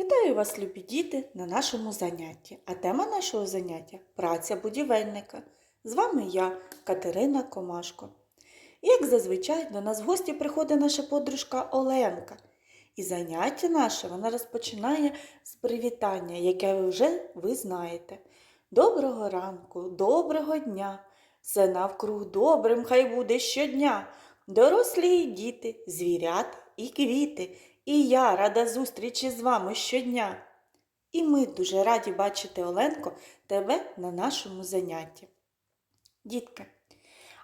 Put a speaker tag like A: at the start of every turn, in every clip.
A: Вітаю вас, любі діти, на нашому занятті. А тема нашого заняття праця будівельника. З вами я, Катерина Комашко. Як зазвичай, до нас в гості приходить наша подружка Оленка. І заняття наше вона розпочинає з привітання, яке ви вже ви знаєте. Доброго ранку, доброго дня! Все навкруг добрим хай буде щодня. Дорослі й діти, звірята і квіти. І я рада зустрічі з вами щодня. І ми дуже раді бачити, Оленко, тебе на нашому занятті. Дітки,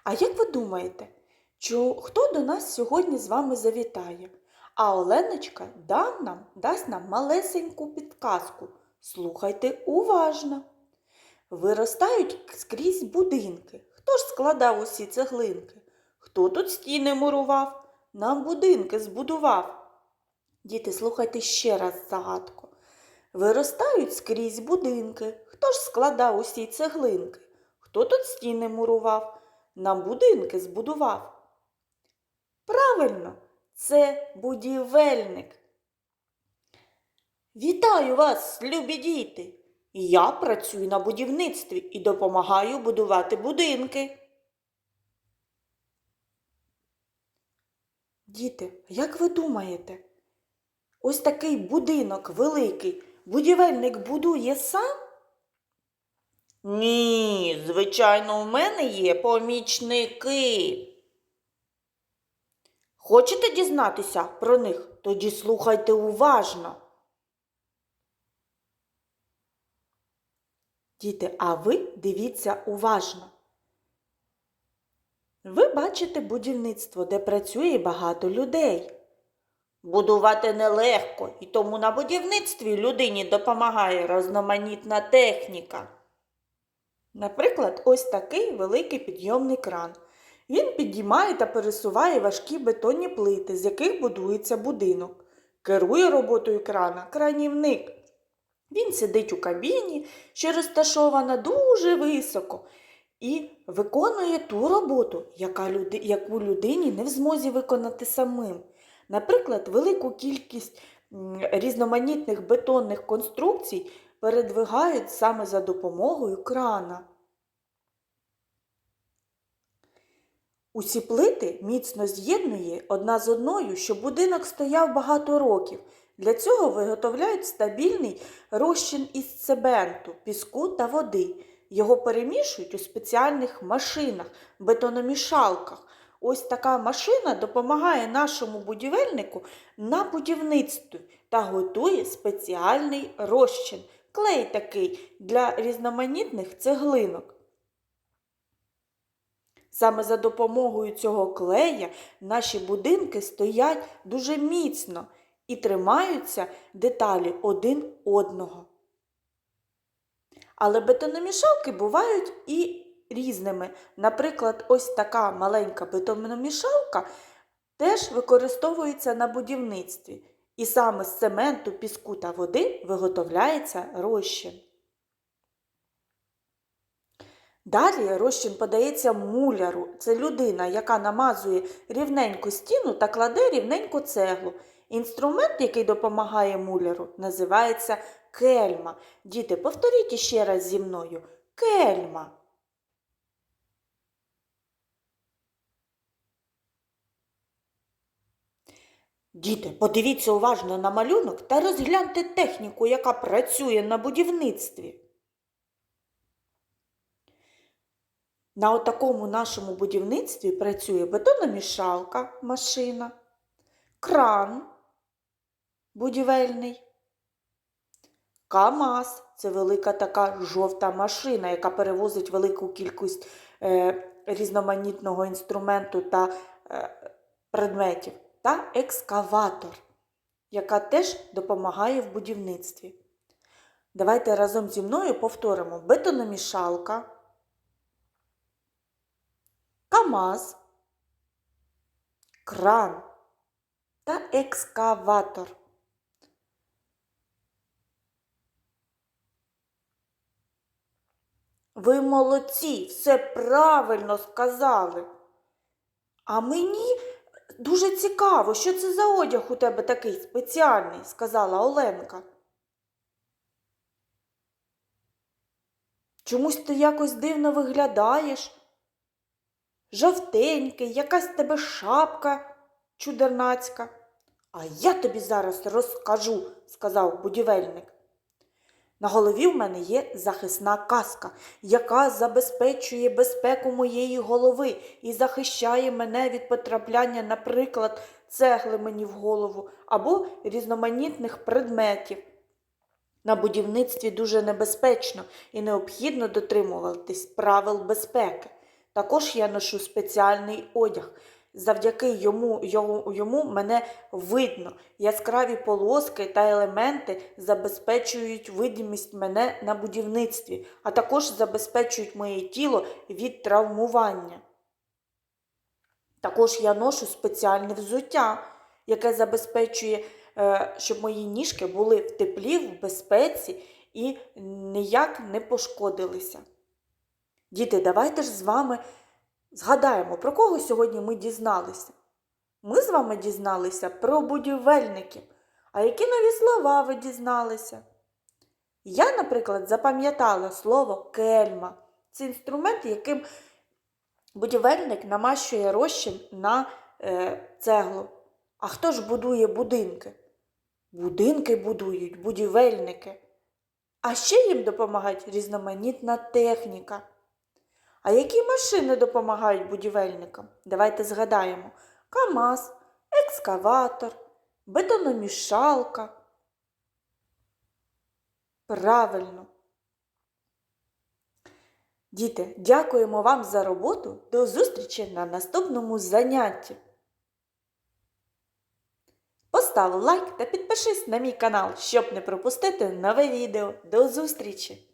A: а як ви думаєте, хто до нас сьогодні з вами завітає? А Оленочка дам нам, дасть нам малесеньку підказку. Слухайте уважно. Виростають скрізь будинки. Хто ж складав усі цеглинки? Хто тут стіни мурував? Нам будинки збудував. Діти, слухайте ще раз загадку. Виростають скрізь будинки. Хто ж складав усі цеглинки? Хто тут стіни мурував? Нам будинки збудував. Правильно, це будівельник. Вітаю вас, любі діти! Я працюю на будівництві і допомагаю будувати будинки. Діти, як ви думаєте, ось такий будинок великий будівельник будує сам? Ні, звичайно, у мене є помічники. Хочете дізнатися про них? Тоді слухайте уважно. Діти, а ви дивіться уважно. Ви бачите будівництво, де працює багато людей. Будувати нелегко, і тому на будівництві людині допомагає різноманітна техніка. Наприклад, ось такий великий підйомний кран. Він підіймає та пересуває важкі бетонні плити, з яких будується будинок. Керує роботою крана кранівник. Він сидить у кабіні, що розташована дуже високо, і виконує ту роботу, яку людині не в змозі виконати самим. Наприклад, велику кількість різноманітних бетонних конструкцій передвигають саме за допомогою крана. Усі плити міцно з'єднує одна з одною, щоб будинок стояв багато років. Для цього виготовляють стабільний розчин із цементу, піску та води. Його перемішують у спеціальних машинах, бетономішалках. Ось така машина допомагає нашому будівельнику на будівництві та готує спеціальний розчин, клей такий для різноманітних цеглинок. Саме за допомогою цього клея наші будинки стоять дуже міцно і тримаються деталі один одного. Але бетономішалки бувають і різними. Наприклад, ось така маленька бетономішалка теж використовується на будівництві. І саме з цементу, піску та води виготовляється розчин. Далі розчин подається муляру. Це людина, яка намазує рівненьку стіну та кладе рівненьку цеглу. Інструмент, який допомагає муляру, називається кельма. Діти, повторіть іще раз зі мною. Кельма. Діти, подивіться уважно на малюнок та розгляньте техніку, яка працює на будівництві. На отакому нашому будівництві працює бетономішалка, машина, кран будівельний, КАМАЗ це велика така жовта машина, яка перевозить велику кількість е, різноманітного інструменту та е, предметів, та екскаватор, яка теж допомагає в будівництві. Давайте разом зі мною повторимо бетономішалка. КАМАЗ, кран та екскаватор. Ви молодці, все правильно сказали. А мені дуже цікаво, що це за одяг у тебе такий спеціальний, сказала Оленка. Чомусь ти якось дивно виглядаєш. Жовтенький, якась тебе шапка чудернацька. А я тобі зараз розкажу, сказав будівельник. На голові в мене є захисна каска, яка забезпечує безпеку моєї голови і захищає мене від потрапляння, наприклад, цегли мені в голову або різноманітних предметів. На будівництві дуже небезпечно і необхідно дотримуватись правил безпеки. Також я ношу спеціальний одяг. Завдяки йому, йому, йому мене видно. Яскраві полоски та елементи забезпечують видимість мене на будівництві, а також забезпечують моє тіло від травмування. Також я ношу спеціальне взуття, яке забезпечує, е, щоб мої ніжки були в теплі, в безпеці і ніяк не пошкодилися. Діти, давайте ж з вами згадаємо, про кого сьогодні ми дізналися. Ми з вами дізналися про будівельників. А які нові слова ви дізналися? Я, наприклад, запам'ятала слово кельма. Це інструмент, яким будівельник намащує розчин на е, цеглу. А хто ж будує будинки? Будинки будують будівельники. А ще їм допомагає різноманітна техніка. А які машини допомагають будівельникам? Давайте згадаємо: КАМАЗ, екскаватор, бетономішалка. Правильно. Діти, дякуємо вам за роботу. До зустрічі на наступному занятті. Постав лайк та підпишись на мій канал, щоб не пропустити нове відео. До зустрічі!